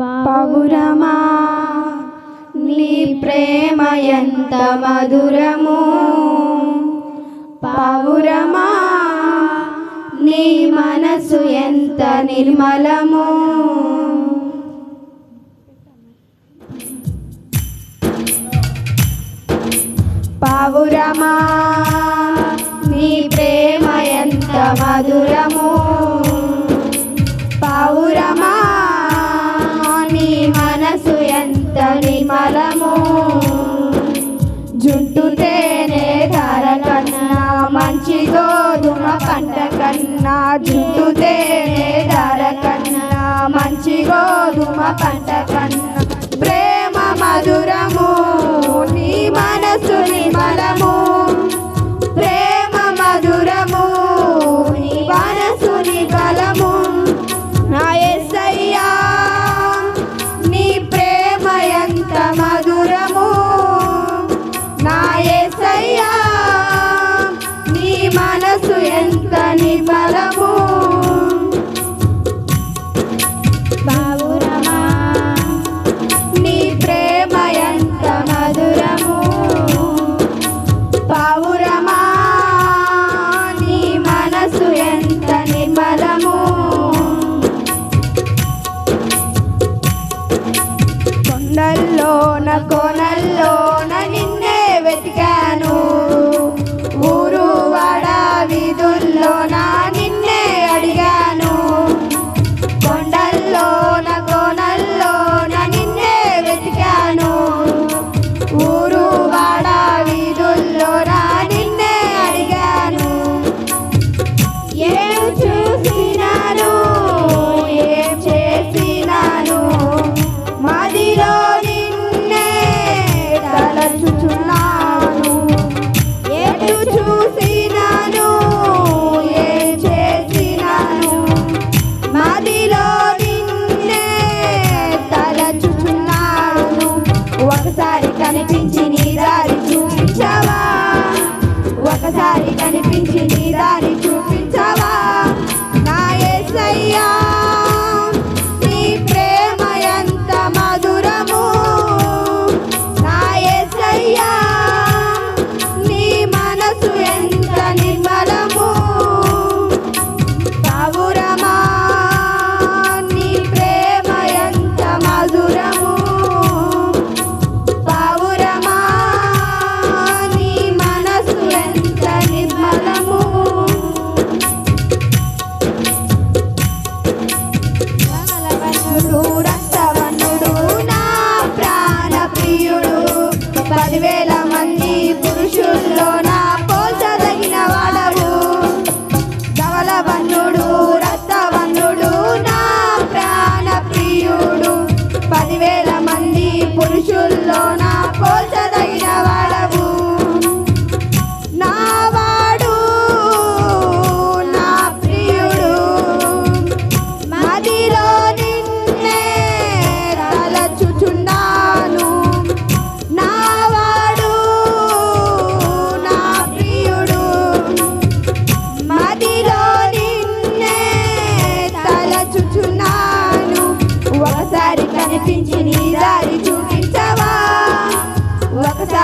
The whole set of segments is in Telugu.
పౌరమా నీ ప్రేమ ఎంత మధురము పౌరమా నీ మనసు ఎంత నిర్మలము పావురమా నీ ప్రేమ ఎంత మధురము మంచిదో దుమ పంట కన్నా జుట్టుతే ధర కన్నా మంచిగో దుమ పంట కన్నా ప్రేమ మధురము மலம் Sai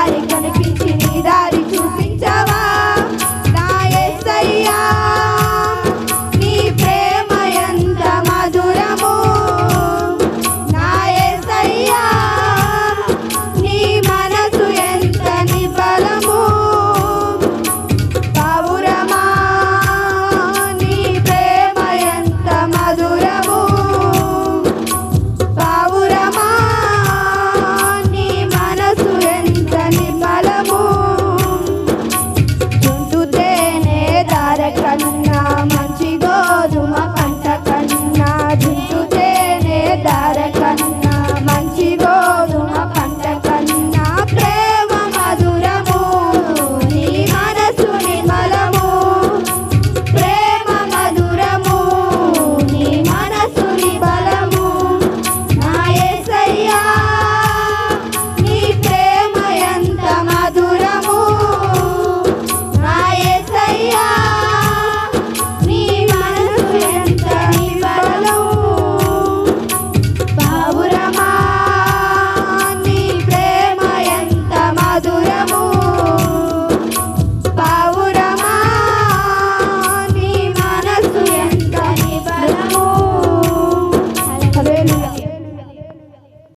Hare Krishna